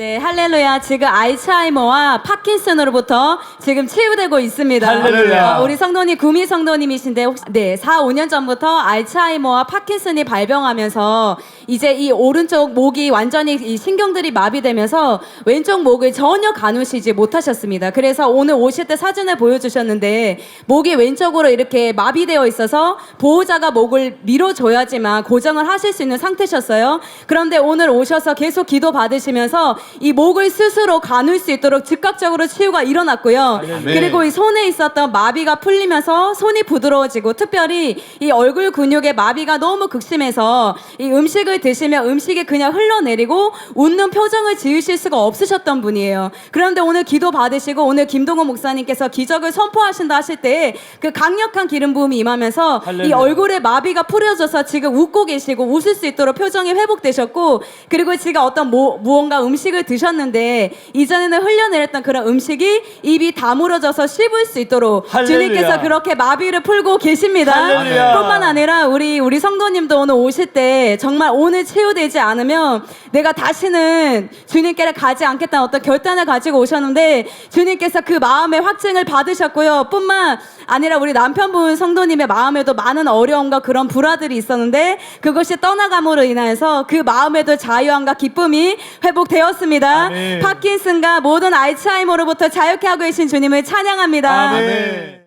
네, 할렐루야. 지금 알츠하이머와 파킨슨으로부터 지금 치유되고 있습니다. 할렐루야. 어, 우리 성도님, 구미 성도님이신데, 혹시, 네, 4, 5년 전부터 알츠하이머와 파킨슨이 발병하면서 이제 이 오른쪽 목이 완전히 이 신경들이 마비되면서 왼쪽 목을 전혀 가누시지 못하셨습니다. 그래서 오늘 오실 때 사진을 보여주셨는데 목이 왼쪽으로 이렇게 마비되어 있어서 보호자가 목을 밀어줘야지만 고정을 하실 수 있는 상태셨어요. 그런데 오늘 오셔서 계속 기도 받으시면서 이 목을 스스로 가눌 수 있도록 즉각적으로 치유가 일어났고요. 그리고 이 손에 있었던 마비가 풀리면서 손이 부드러워지고 특별히 이 얼굴 근육의 마비가 너무 극심해서 이 음식을 드시면 음식이 그냥 흘러내리고 웃는 표정을 지으실 수가 없으셨던 분이에요. 그런데 오늘 기도 받으시고 오늘 김동호 목사님께서 기적을 선포하신다 하실 때 그 강력한 기름 부음이 임하면서 이 할렐루야. 얼굴에 마비가 풀어져서 지금 웃고 계시고 웃을 수 있도록 표정이 회복되셨고 그리고 지금 어떤 뭐, 무언가 음식을 드셨는데 이전에는 흘려내렸던 그런 음식이 입이 다물어져서 씹을 수 있도록 할렐루야. 주님께서 그렇게 마비를 풀고 계십니다. 할렐루야. 뿐만 아니라 우리 우리 성도님도 오늘 오실 때 정말 오늘 치유되지 않으면 내가 다시는 주님께를 가지 않겠다는 어떤 결단을 가지고 오셨는데 주님께서 그 마음의 확증을 받으셨고요. 뿐만 아니라 우리 남편분 성도님의 마음에도 많은 어려움과 그런 불화들이 있었는데 그것이 떠나감으로 인하여서 그 마음에도 자유함과 기쁨이 회복되었습니다. 아멘. 파킨슨과 모든 알츠하이머로부터 자유케 하고 계신 주님을 찬양합니다. 아멘.